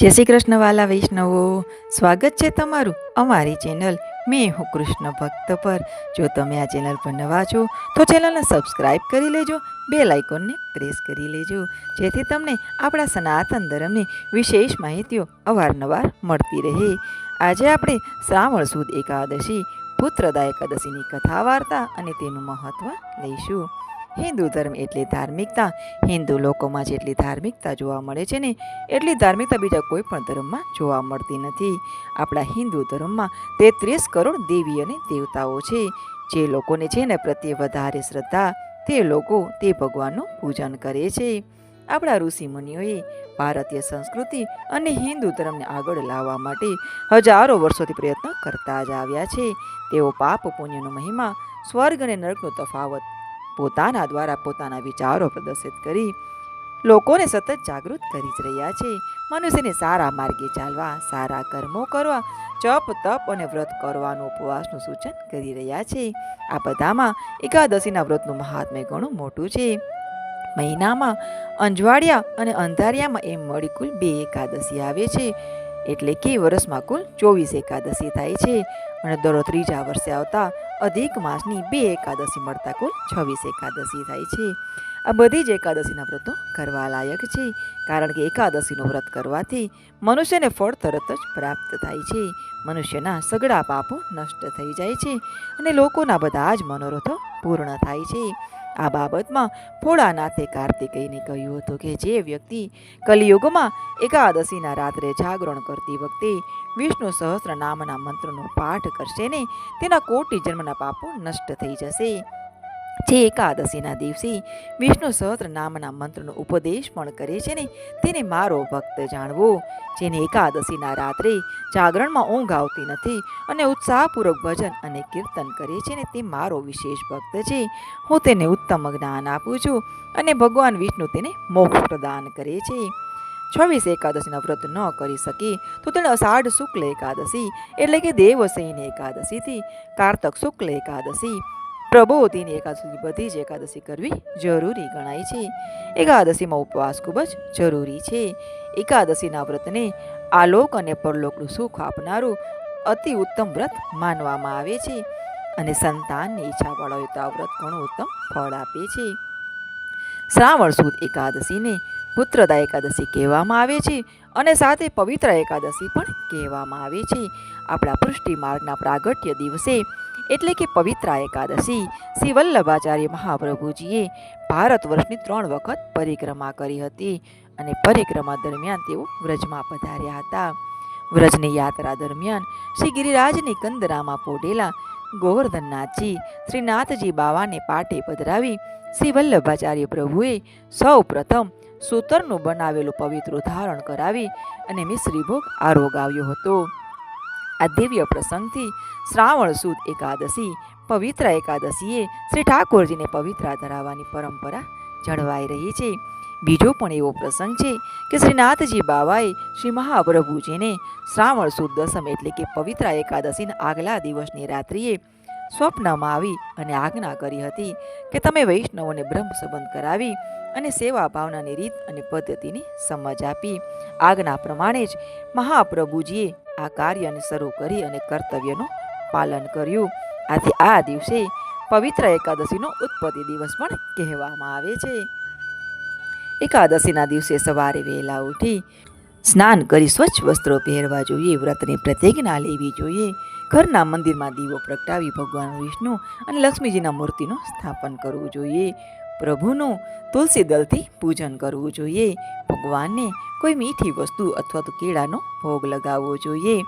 જય શ્રી કૃષ્ણ વાલા વૈષ્ણવો. સ્વાગત છે તમારું અમારી ચેનલ મેં હું કૃષ્ણ ભક્ત પર. જો તમે આ ચેનલ પર નવા છો, તો ચેનલને સબસ્ક્રાઈબ કરી લેજો બે લાઇકોનને પ્રેસ કરી લેજો, જેથી તમને આપણા સનાતન ધર્મની વિશેષ માહિતીઓ અવારનવાર મળતી રહે. આજે આપણે શ્રાવણ સુદ એકાદશી, પુત્રદા એકાદશીની કથા વાર્તા અને તેનું મહત્ત્વ લઈશું. હિન્દુ ધર્મ એટલે ધાર્મિકતા, હિન્દુ લોકોમાં જેટલી ધાર્મિકતા જોવા મળે છે ને, એટલી ધાર્મિકતા બીજા કોઈ પણ ધર્મમાં જોવા મળતી નથી. આપણા હિન્દુ ધર્મમાં તેત્રીસ કરોડ દેવી અને દેવતાઓ છે. જે લોકોને છે ને પ્રત્યે વધારે શ્રદ્ધા, તે લોકો તે ભગવાનનું પૂજન કરે છે. આપણા ઋષિ મુનિઓએ ભારતીય સંસ્કૃતિ અને હિન્દુ ધર્મને આગળ લાવવા માટે હજારો વર્ષોથી પ્રયત્ન કરતા જ આવ્યા છે. તેઓ પાપ પુણ્યનો મહિમા, સ્વર્ગ અને નર્કનો તફાવત પોતાના દ્વારા પોતાના વિચારો પ્રદર્શિત કરી લોકોને સતત જાગૃત કરી જ રહ્યા છે. મનુષ્યને સારા માર્ગે ચાલવા, સારા કર્મો કરવા, જપ, તપ અને વ્રત કરવાનું ઉપવાસનું સૂચન કરી રહ્યા છે. આ બધામાં એકાદશીના વ્રતનું મહાત્મ્ય ઘણું મોટું છે. મહિનામાં અંજવાળિયા અને અંધારિયામાં એમ મળી કુલ બે એકાદશી આવે છે. એટલે કે વર્ષમાં કુલ ચોવીસ એકાદશી થાય છે અને દરો ત્રીજા વર્ષે આવતા અધિક માસની બે એકાદશી મળતા કુલ છવ્વીસ એકાદશી થાય છે. આ બધી જ એકાદશીના વ્રતો કરવા લાયક છે, કારણ કે એકાદશીનું વ્રત કરવાથી મનુષ્યને ફળ તરત જ પ્રાપ્ત થાય છે. મનુષ્યના સગડા પાપો નષ્ટ થઈ જાય છે અને લોકોના બધા જ મનોરથો પૂર્ણ થાય છે. આ બાબતમાં ભોળાનાથે કાર્તિકેયને કહ્યું હતું કે જે વ્યક્તિ કલિયુગમાં એકાદશીના રાત્રે જાગરણ કરતી વખતે વિષ્ણુ સહસ્ત્ર નામના મંત્રનો પાઠ કરશે ને, તેના કોટી જન્મના પાપો નષ્ટ થઈ જશે. જે એકાદશીના દિવસે વિષ્ણુ સહસ્ત્ર નામના મંત્રનો ઉપદેશ પણ કરે છે ને, તેને મારો ભક્ત જાણવો. જેને એકાદશીના રાત્રે જાગરણમાં ઊંઘ આવતી નથી અને ઉત્સાહપૂર્વક ભજન અને કીર્તન કરે છે ને, તે મારો વિશેષ ભક્ત છે. હું તેને ઉત્તમ જ્ઞાન આપું છું અને ભગવાન વિષ્ણુ તેને મોક્ષ પ્રદાન કરે છે. છવ્વીસ એકાદશીના વ્રત ન કરી શકે તો તેણે અષાઢ શુક્લ એકાદશી એટલે કે દેવસૈની એકાદશીથી કારતક શુક્લ એકાદશી પ્રબોધિની એકાદશી બધી જ એકાદશી કરવી જરૂરી ગણાય છે. એકાદશીમાં ઉપવાસ ખૂબ જ જરૂરી છે. એકાદશીના વ્રતને આલોક અને પરલોકનું સુખ આપનારું અતિ ઉત્તમ વ્રત માનવામાં આવે છે અને સંતાનની ઈચ્છા વાળા તો આ વ્રત ઘણું ઉત્તમ ફળ આપે છે. શ્રાવણ સુદ એકાદશીને પુત્રદા એકાદશી કહેવામાં આવે છે અને સાથે પવિત્ર એકાદશી પણ કહેવામાં આવે છે. આપણા પૃષ્ટિ માર્ગના પ્રાગટ્ય દિવસે એટલે કે પવિત્ર એકાદશી શ્રી વલ્લભાચાર્ય મહાપ્રભુજીએ ભારત વર્ષની ત્રણ વખત પરિક્રમા કરી હતી અને પરિક્રમા દરમિયાન તેઓ વ્રજમાં પધાર્યા હતા. વ્રજની યાત્રા દરમિયાન શ્રી ગિરિરાજની કંદરામાં પોઢેલા ગોવર્ધનનાથજી શ્રીનાથજી બાવાને પાટે પધરાવી શ્રી પ્રભુએ સૌ પ્રથમ સૂતરનું બનાવેલું પવિત્ર ધારણ કરાવી અને મિશ્રીભોગ આરોગાવ્યો હતો. આ દિવ્ય પ્રસંગથી શ્રાવણ સુદ એકાદશી, પવિત્ર એકાદશીએ શ્રી ઠાકોરજીને પવિત્રા ધરાવવાની પરંપરા જળવાઈ રહી છે. બીજો પણ એવો પ્રસંગ છે કે શ્રીનાથજી બાવાએ શ્રી મહાપ્રભુજીને શ્રાવણ સુદ દસમ એટલે કે પવિત્ર એકાદશીના આગલા દિવસની રાત્રિએ સ્વપ્નમાં આવી અને આજ્ઞા કરી હતી કે તમે વૈષ્ણવોને બ્રહ્મ સંબંધ કરાવી અને સેવા ભાવનાની રીત અને પદ્ધતિની સમજ આપી. આજ્ઞા પ્રમાણે જ મહાપ્રભુજીએ આ કાર્યને શરૂ કરી અને કર્તવ્યનું પાલન કર્યું. આથી આ દિવસે પવિત્ર એકાદશીનો ઉત્પત્તિ દિવસ પણ કહેવામાં આવે છે. એકાદશીના દિવસે સવારે વહેલા ઉઠી સ્નાન કરી સ્વચ્છ વસ્ત્રો પહેરવા જોઈએ, વ્રતની પ્રતિજ્ઞા લેવી જોઈએ. ઘરના મંદિરમાં દીવો પ્રગટાવી ભગવાન વિષ્ણુ અને લક્ષ્મીજીના મૂર્તિનું સ્થાપન કરવું જોઈએ. પ્રભુનું તુલસી દલથી પૂજન કરવું જોઈએ. ભગવાનને કોઈ મીઠી વસ્તુ અથવા તો કેળાનો ભોગ લગાવવો જોઈએ.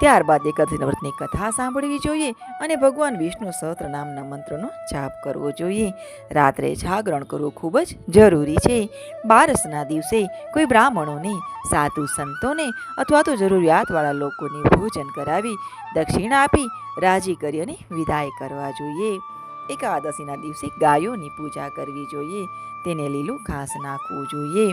ત્યારબાદ એકાદશી વ્રતની કથા સાંભળવી જોઈએ અને ભગવાન વિષ્ણુ સહસ્ત્ર નામના મંત્રનો જાપ કરવો જોઈએ. રાત્રે જાગરણ કરવું ખૂબ જ જરૂરી છે. બારસના દિવસે કોઈ બ્રાહ્મણોને, સાધુ સંતોને અથવા તો જરૂરિયાતવાળા લોકોને ભોજન કરાવી દક્ષિણા આપી, રાજી કરી અને વિદાય કરવા જોઈએ. એકાદશીના દિવસે ગાયોની પૂજા કરવી જોઈએ. તેને લીલું ઘાસ નાખવું જોઈએ.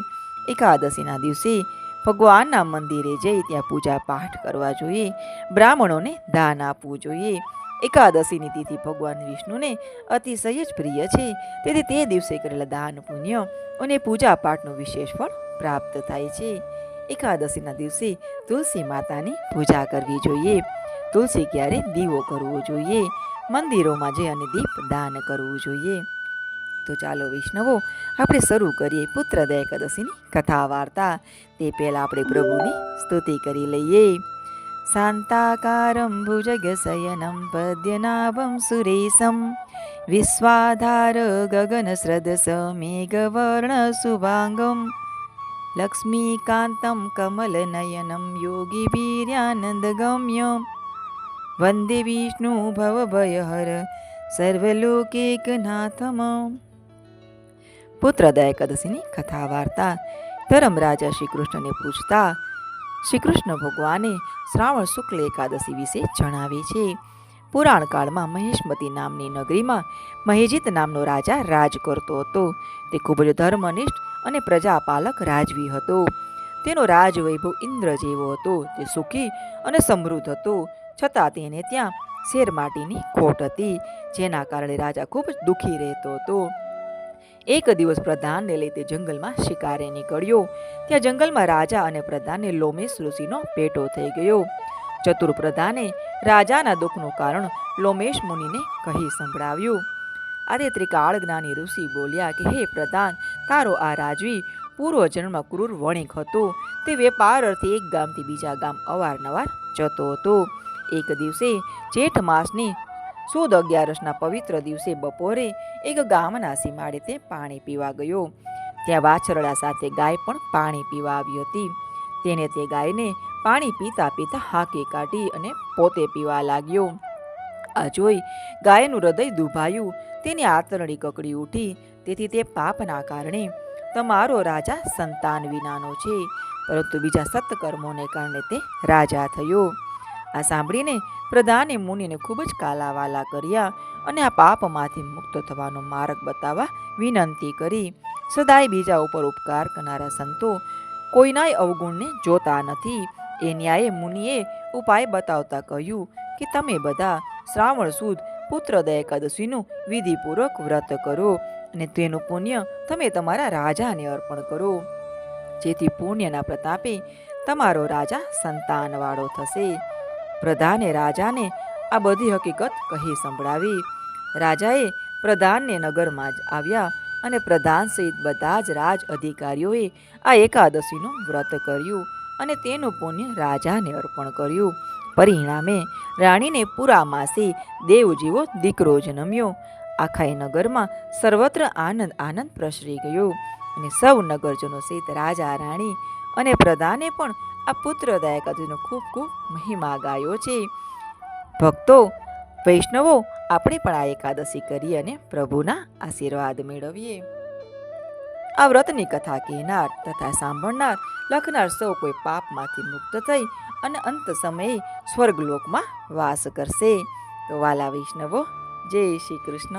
એકાદશીના દિવસે ભગવાનના મંદિરે જઈ ત્યાં પૂજા પાઠ કરવા જોઈએ. બ્રાહ્મણોને દાન આપવું જોઈએ. એકાદશીની તિથિ ભગવાન વિષ્ણુને અતિશય જ પ્રિય છે. તેથી તે દિવસે કરેલા દાન પુણ્ય અને પૂજા પાઠનું વિશેષ ફળ પ્રાપ્ત થાય છે. એકાદશીના દિવસે તુલસી માતાની પૂજા કરવી જોઈએ. તુલસી ક્યારે દીવો કરવો જોઈએ? મંદિરોમાં જઈ અને દીપ દાન કરવું જોઈએ. તો ચાલો વૈષ્ણવો, આપણે શરૂ કરીએ પુત્રદય એકાદશીની કથા વાર્તા તે પહેલાં આપણે પ્રભુની સ્તુતિ કરી લઈએ. શાંતાકારમ ભુજગશયનમ પદ્યનાભમ સુરેશમ વિશ્વાધાર ગગન ગગનશ્રદસ મેઘવર્ણ શુભાંગમ લક્ષ્મીકાંતમ કમલ નયનમ યોગી વીર્યાનંદ ગમ્ય વन्दે વિષ્ણુ ભવભયહર સર્વલોકેકનાથમ. પુત્રદા એકાદશીની કથા વાર્તા ધરમ રાજા શ્રી કૃષ્ણને પૂછતા શ્રી કૃષ્ણ ભગવાને શ્રાવણ શુક્લ એકાદશી વિશે જણાવે છે. પુરાણકાળમાં મહેશમતી નામની નગરીમાં મહેજીત નામનો રાજા રાજ કરતો હતો. તે ખૂબ જ ધર્મનિષ્ઠ અને પ્રજાપાલક રાજવી હતો. તેનો રાજવૈભવ ઇન્દ્ર જેવો હતો. તે સુખી અને સમૃદ્ધ હતો. છતાં તેને ત્યાં શેર માટીની ખોટ હતી, જેના કારણે રાજા ખૂબ જ દુઃખી રહેતો હતો. એક દિવસ પ્રધાનને લઈ તે જંગલમાં શિકારે નીકળ્યો. ત્યાં જંગલમાં રાજા અને પ્રધાનને લોમેશ ઋષિનો ભેટો થઈ ગયો. ચતુર પ્રધાને રાજાના દુઃખનું કારણ લોમેશ મુનિને કહી સંભળાવ્યું. આદે ત્રિકાળ જ્ઞાની ઋષિ બોલ્યા કે, હે પ્રધાન, તારો આ રાજવી પૂર્વ જન્મમાં ક્રૂર વણિક હતો. તે વેપાર અર્થે એક ગામથી બીજા ગામ અવારનવાર જતો હતો. એક દિવસે જેઠ માસની સુદ અગિયારસના પવિત્ર દિવસે બપોરે એક ગામના સીમાડે તે પાણી પીવા ગયો. ત્યાં વાછરડા સાથે ગાય પણ પાણી પીવા આવી હતી. તેને તે ગાયને પાણી પીતા પીતા હાંકી કાઢી અને પોતે પીવા લાગ્યો. આ જોઈ ગાયનું હૃદય દુભાયું. તેની આતરડી કકડી ઉઠી. તેથી તે પાપના કારણે તમારો રાજા સંતાન વિનાનો છે. પરંતુ બીજા સત્કર્મોને કારણે તે રાજા થયો. આ સાંભળીને પ્રધાને મુનિને ખૂબ જ કાલાવાલા કર્યા અને આ પાપમાંથી મુક્ત થવાનો માર્ગ બતાવવા વિનંતી કરી. સદાય બીજા ઉપર ઉપકાર કરનારા સંતો કોઈનાય અવગુણને જોતા નથી. એ ન્યાયે મુનિએ ઉપાય બતાવતા કહ્યું કે તમે બધા શ્રાવણ સુદ પુત્રદય એકાદશીનું વિધિપૂર્વક વ્રત કરો અને તેનું પુણ્ય તમે તમારા રાજાને અર્પણ કરો. જેથી પુણ્યના પ્રતાપે તમારો રાજા સંતાનવાળો થશે. પ્રધાને રાજાને આ બધી હકીકત કહી સંભળાવી. રાજાએ પ્રધાનને નગરમાં જ આવ્યા અને પ્રધાન સહિત બધા જ રાજ અધિકારીઓએ આ એકાદશીનું વ્રત કર્યું અને તેનું પુણ્ય રાજાને અર્પણ કર્યું. પરિણામે રાણીને પૂરા માસી દેવ દીકરો જન્મ્યો આખાય નગરમાં સર્વત્ર આનંદ આનંદ પ્રસરી ગયો. અને સૌ નગરજનો સહિત રાજા, રાણી અને પ્રધાને પણ આ પુત્રદા એકાદશીનો ખૂબ ખૂબ મહિમા ગાયો છે. ભક્તો, વૈષ્ણવો, આપણે પણ આ એકાદશી કરી અને પ્રભુના આશીર્વાદ મેળવીએ. આ વ્રતની કથા કહેનાર તથા સાંભળનાર, લખનાર સૌ કોઈ પાપમાંથી મુક્ત થઈ અને અંત સમયે સ્વર્ગલોકમાં વાસ કરશે. તો વાલા વૈષ્ણવો, જય શ્રી કૃષ્ણ.